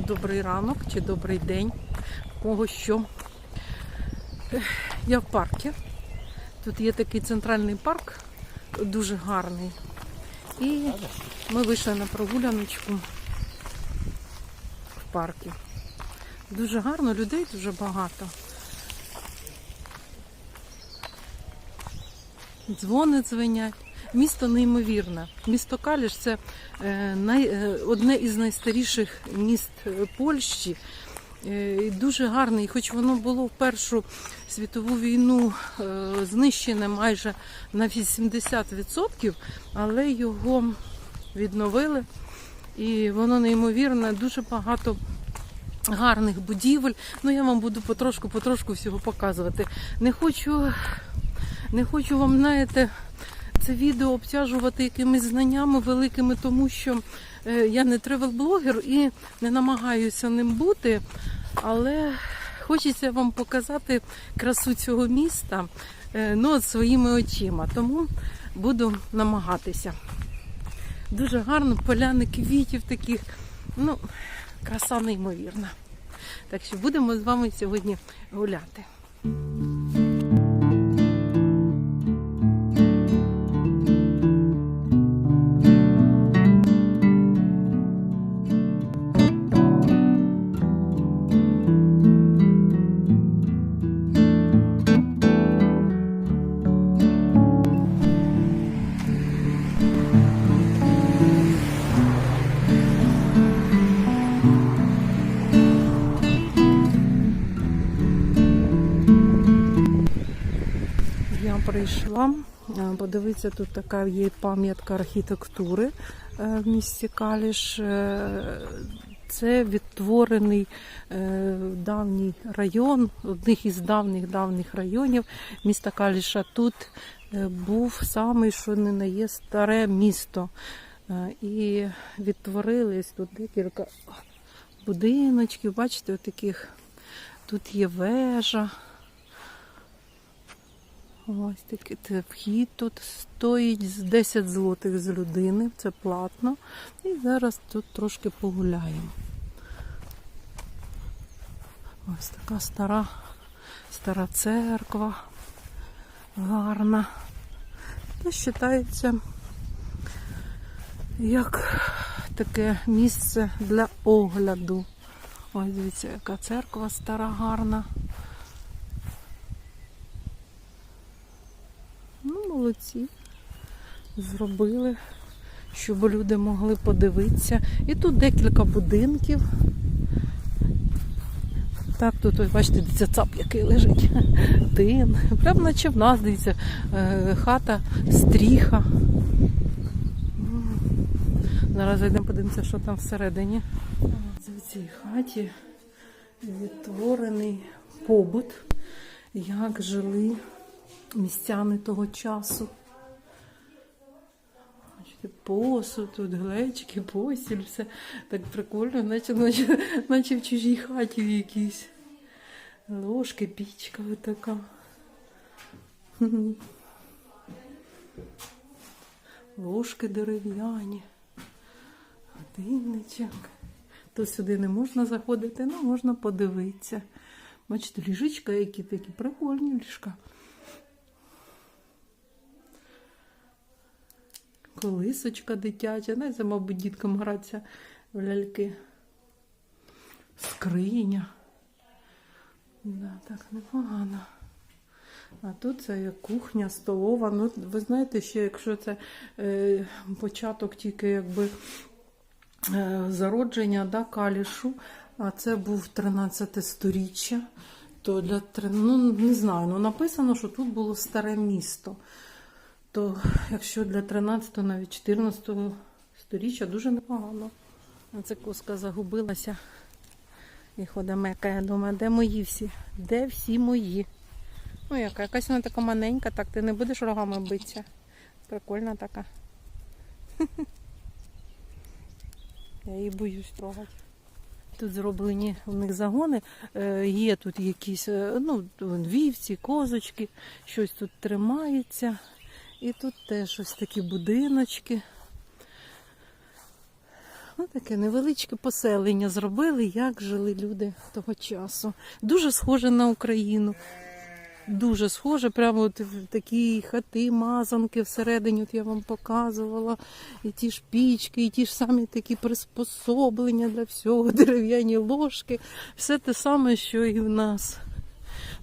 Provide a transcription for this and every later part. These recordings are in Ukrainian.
Всім добрий ранок чи добрий день. Кого що. Я в парку. Тут є такий центральний парк, дуже гарний. І ми вийшли на прогуляночку в парку. Дуже гарно, людей дуже багато. Дзвони дзвенять. Місто неймовірне. Місто Каліш це е, е, одне із найстаріших міст е, Польщі. Дуже гарний, хоч воно було в Першу світову війну знищене майже на 80%, але його відновили. І воно неймовірне, дуже багато гарних будівель. Ну я вам буду потрошку-потрошку всього показувати. Не хочу, не хочу вам, знаєте, це відео обтяжувати якимись знаннями великими, тому що е, я не тревел-блогер і не намагаюся ним бути, але хочеться вам показати красу цього міста е, ну, от своїми очима. Тому буду намагатися. Дуже гарно, поляни квітів таких. Ну, краса неймовірна. Так що будемо з вами сьогодні гуляти. Прийшла подивитися, тут така є пам'ятка архітектури е, в місті Каліш. Е, Це відтворений е, давній район, одних із давніх давніх районів міста Каліша. Тут був самий, що не на є старе місто. І відтворились тут декілька будиночків. Бачите, таких тут є вежа. Ось такий це вхід тут стоїть 10 злотих з людини, це платно. І зараз тут трошки погуляємо. Ось така стара, стара церква, гарна. Це вважається як таке місце для огляду. Ось дивіться, яка церква стара, гарна. Ну, молодці. Зробили, щоб люди могли подивитися. І тут декілька будинків. Так, тут, ось, бачите, дивіться, цап, який лежить. Тин. Прямо наче в нас, дивіться, е, хата, стріха. Зараз зайдемо, подивимося, що там всередині. В цій хаті відтворений побут, як жили містяни того часу. Посуд, тут глечики, постіль, все так прикольно, наче, наче, наче в чужій хаті в якійсь. Ложки, пічка така. Ложки дерев'яні. Годинничок. То сюди не можна заходити, ну можна подивитися. Бачите, ліжечка, які такі прикольні ліжка. Колисочка дитяча, не це, мабуть, діткам гратися в ляльки. Скриня. Да, так непогано. А тут це як кухня, столова. Ну, ви знаєте, ще якщо це е, початок тільки якби е, зародження да, калішу, а це був 13 сторіччя, то для ну, не знаю, ну написано, що тут було старе місто. То якщо для 13, го навіть 14 го сторіччя дуже непогано. Це коска загубилася. І ходить мека, я думаю, де мої всі? Де всі мої? Ну, яка, якась вона така маленька, так ти не будеш рогами битися. Прикольна така. Я її боюсь трогати. Тут зроблені у них загони. Е, є тут якісь е, ну, вівці, козочки, щось тут тримається. І тут теж ось такі будиночки. Ну, таке невеличке поселення зробили, як жили люди того часу. Дуже схоже на Україну. Дуже схоже, прямо от такі хати, мазанки всередині, от я вам показувала, і ті ж пічки, і ті ж самі такі приспособлення для всього, дерев'яні ложки, все те саме, що і в нас.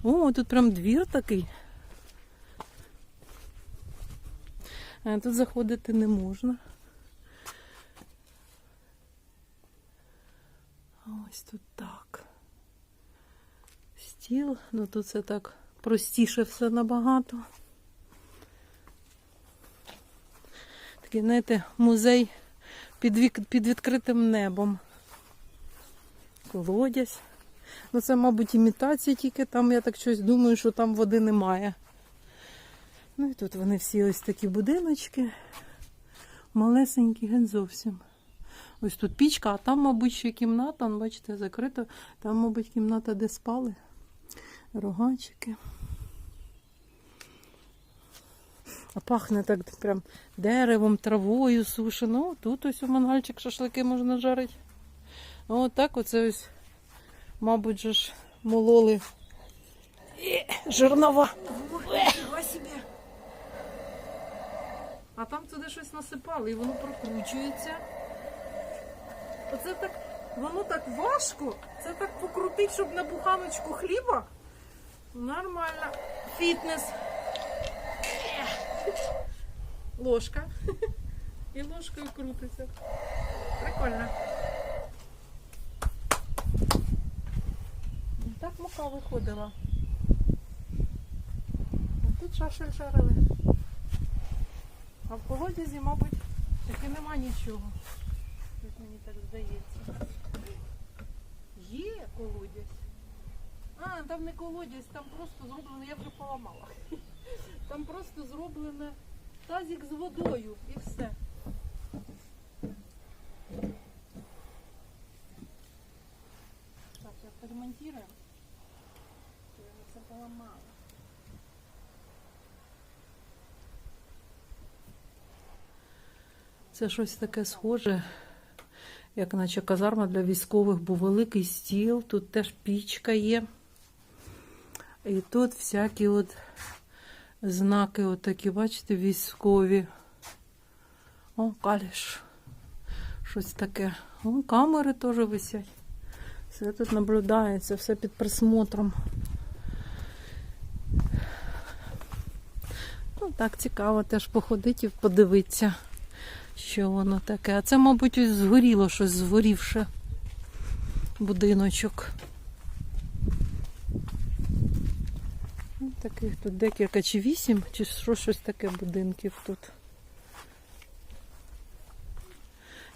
О, тут прям двір такий. А тут заходити не можна. Ось тут так. Стіл, ну тут це так простіше все набагато. Такий, знаєте, музей під, під відкритим небом. Колодязь. Ну це, мабуть, імітація тільки там, я так щось думаю, що там води немає. Ну і тут вони всі ось такі будиночки. Малесенькі, геть зовсім. Ось тут пічка, а там, мабуть, ще кімната, ну, бачите, закрито. Там, мабуть, кімната, де спали. Рогачики. А пахне так прям деревом, травою сушено. Тут ось у мангальчик шашлики можна жарити. О, так оце ось, мабуть, ж мололи Е, жернова. А там туди щось насипали і воно прокручується. Оце так, воно так важко. Це так покрутить, щоб на буханочку хліба. Нормально. Фітнес. Ложка. І ложкою крутиться. Прикольно. Так мука виходила. А Тут шашель жарили. А в колодязі, мабуть, таки нема нічого. Як мені так здається. Є колодязь. А, там не колодязь, там просто зроблено, я вже поламала. Там просто зроблене тазик з водою і все. Так, зараз поремонтуємо. Я вже все поламала. Це щось таке схоже, як наче казарма для військових, був великий стіл, тут теж пічка є. І тут всякі от знаки, от такі, бачите, військові. О, каліш. Щось таке. О, камери теж висять. Все тут наблюдається, все під присмотром. Ну, так цікаво теж походити і подивитися, що воно таке. А це, мабуть, ось згоріло щось згорівше будиночок. Ну, Таких тут декілька, чи вісім, чи що щось таке будинків тут.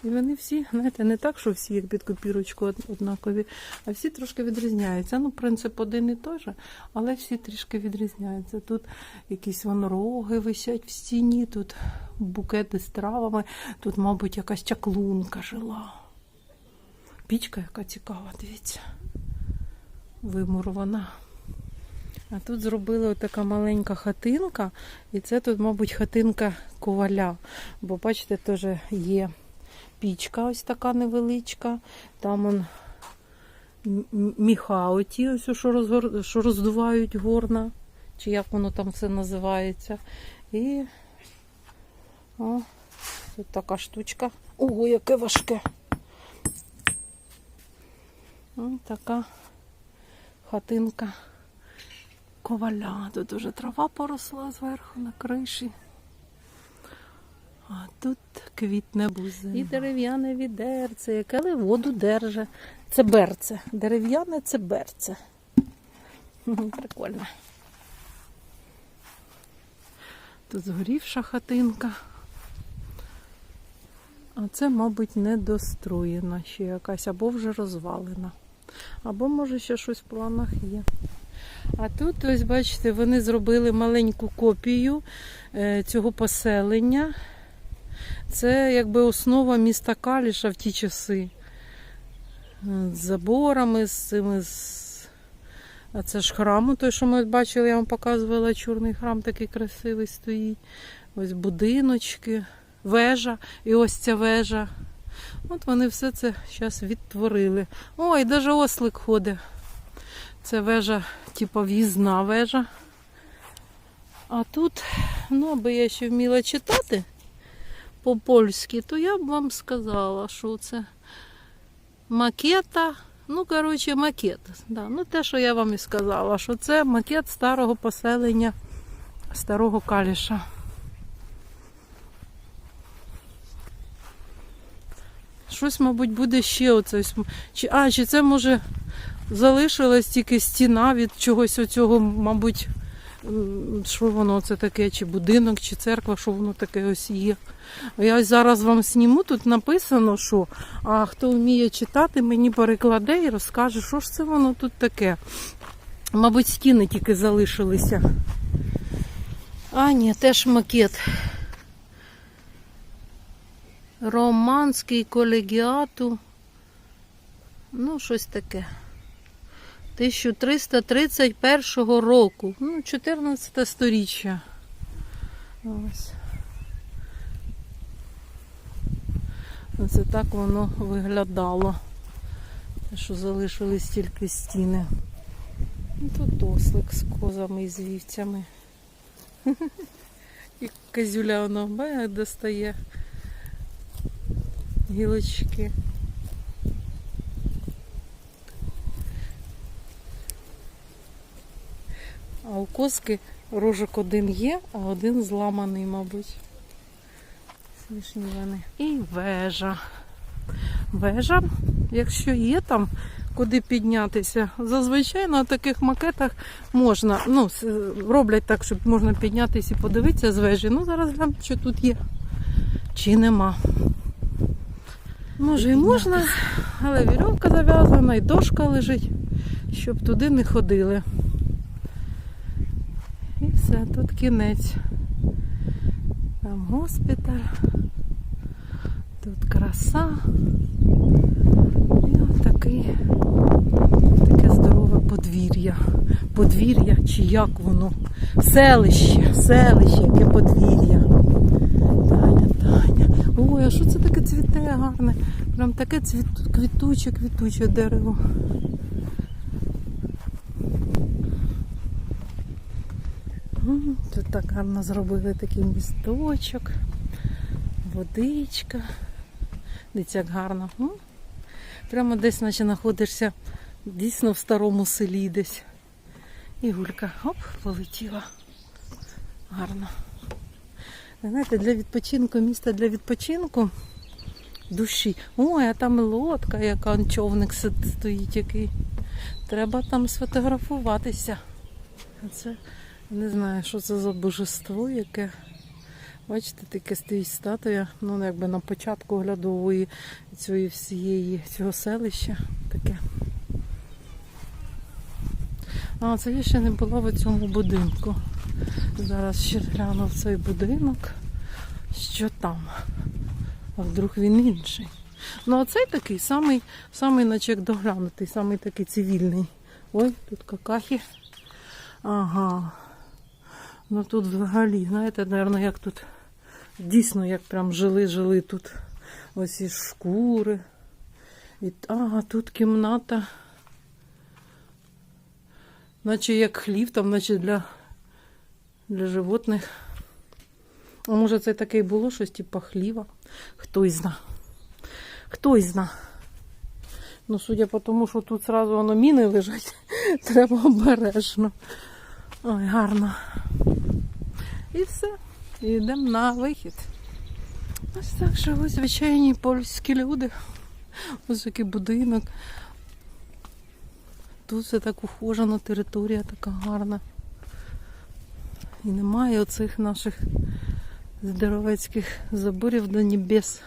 І вони всі, знаєте, не так, що всі як під копірочку однакові, а всі трошки відрізняються. Ну, принцип один і той же, але всі трішки відрізняються. Тут якісь вон роги висять в стіні, тут букети з травами, тут, мабуть, якась чаклунка жила. Пічка яка цікава, дивіться. Вимурована. А тут зробили така маленька хатинка, і це тут, мабуть, хатинка коваля. Бо бачите, теж є пічка ось така невеличка. Там он міха оті, ось, що, розгор... що роздувають горна, чи як воно там все називається. І о, тут така штучка. Ого, яке важке. Ось така хатинка коваля. Тут уже трава поросла зверху на криші. А тут квітне бузина. І дерев'яне відерце, яке воду держе. Це берце. Дерев'яне це берце. Прикольно. Тут згорівша хатинка. А це, мабуть, недостроєна ще якась, або вже розвалена. Або, може, ще щось в планах є. А тут, ось бачите, вони зробили маленьку копію е, цього поселення. Це якби основа міста Каліша в ті часи. З заборами, з цими. З... А це ж храм, той, що ми бачили, я вам показувала, чорний храм такий красивий стоїть. Ось будиночки, вежа. І ось ця вежа От вони все це зараз відтворили. Ой, навіть ослик ходить. Це вежа, типу в'їзна вежа. А тут, ну, аби я ще вміла читати по-польськи, то я б вам сказала, що це макета. Ну, коротше, макет. Да. Ну, те, що я вам і сказала, що це макет старого поселення, старого каліша. Щось, мабуть, буде ще оце. Чи, а, чи це може залишилась тільки стіна від чогось оцього, мабуть, що воно це таке, чи будинок, чи церква, що воно таке ось є. Я зараз вам сніму, тут написано, що а хто вміє читати, мені перекладе і розкаже, що ж це воно тут таке. Мабуть, стіни тільки залишилися. А, ні, теж макет. Романський колегіату. Ну, щось таке. 1331 року. Ну, 14 сторіччя. Ось. Оце так воно виглядало. Те, Що залишились тільки стіни. Ну, Тут ослик з козами і з вівцями. І козюля воно бе, достає гілочки. А у коски рожок один є, а один зламаний, мабуть. Смішні вони. І вежа. Вежа, якщо є там куди піднятися, зазвичай на таких макетах можна. Ну, роблять так, щоб можна піднятися і подивитися з вежі. Ну, зараз глянемо, що тут є. Чи нема. Може і можна, але вірьовка зав'язана і дошка лежить, щоб туди не ходили. І все, тут кінець. Там госпіталь. Тут краса. І отакий, таке здорове подвір'я. Подвір'я чи як воно? Селище, селище, яке подвір'я. Таня, Таня. Ой, а що це таке цвіте гарне? Прям таке цвіт... квітуче, квітуче дерево. М, Тут так гарно зробили такий місточок, водичка. Дивіться, як гарно. Прямо десь, наче знаходишся дійсно в старому селі десь. І гулька оп, полетіла. Гарно. Знаєте, для відпочинку, місто для відпочинку душі. Ой, а там лодка, яка човник стоїть який. Треба там сфотографуватися. Це не знаю, що це за божество, яке. Бачите, таке стоїть статуя, ну якби на початку оглядової цієї всієї цього селища. Таке. А, це я ще не була в цьому будинку. Зараз ще гляну в цей будинок. Що там? А вдруг він інший. Ну, а цей такий самий, самий наче як доглянутий, самий такий цивільний. Ой, тут какахи. Ага. Ну тут взагалі, знаєте, напевно, як тут дійсно як прям жили-жили тут. Ось і шкури. І, ага, тут кімната. Наче як хлів, там, наче для, для животних. А може це таке й було щось типу хліва? Хтось зна. Хтось зна. Ну, судя по тому, що тут зразу воно міни лежать, треба обережно. Ой, гарно. І все. І йдемо на вихід. Ось так живуть звичайні польські люди. Ось такий будинок. Тут все так ухожена територія така гарна. І немає оцих наших здоровецьких заборів до небес.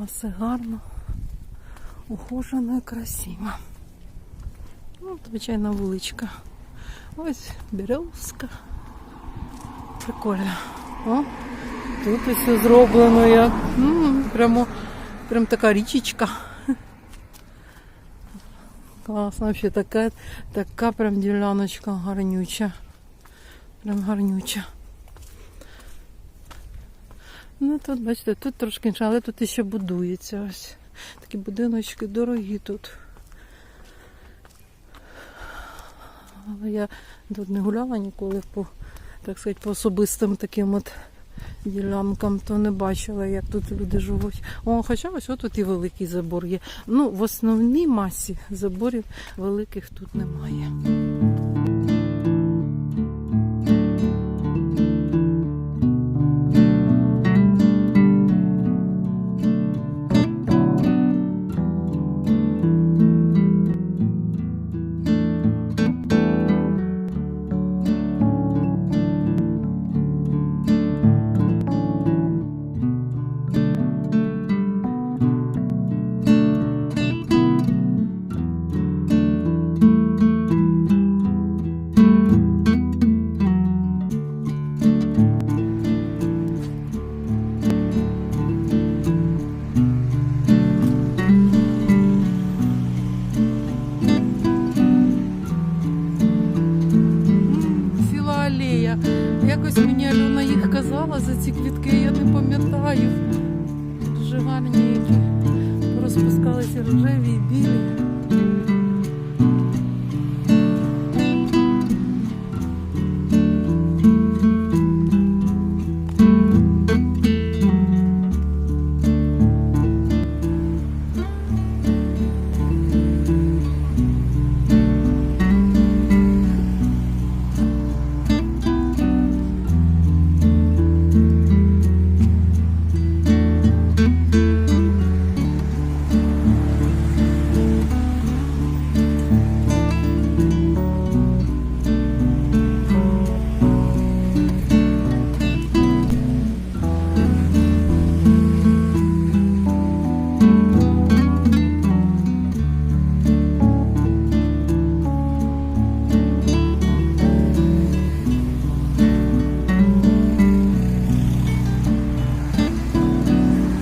А все гарно, ухожено і красиво. Ну, звичайна вуличка. Ось Березка. Прикольно. О, тут усе зроблено як. М, Прямо, прям така річечка. Класно, вообще така, така прям діляночка гарнюча. Прям гарнюча. Ну тут, бачите, тут трошки інше, але тут іще будується ось. Такі будиночки дорогі тут. Але я тут не гуляла ніколи по, так сказати, по особистим таким от ділянкам, то не бачила, як тут люди живуть. О, хоча ось тут і великий забор є. Ну, в основній масі заборів великих тут немає. Якось мені Альона їх казала за ці квітки, я не пам'ятаю. Дуже гарні які розпускалися рожеві і білі.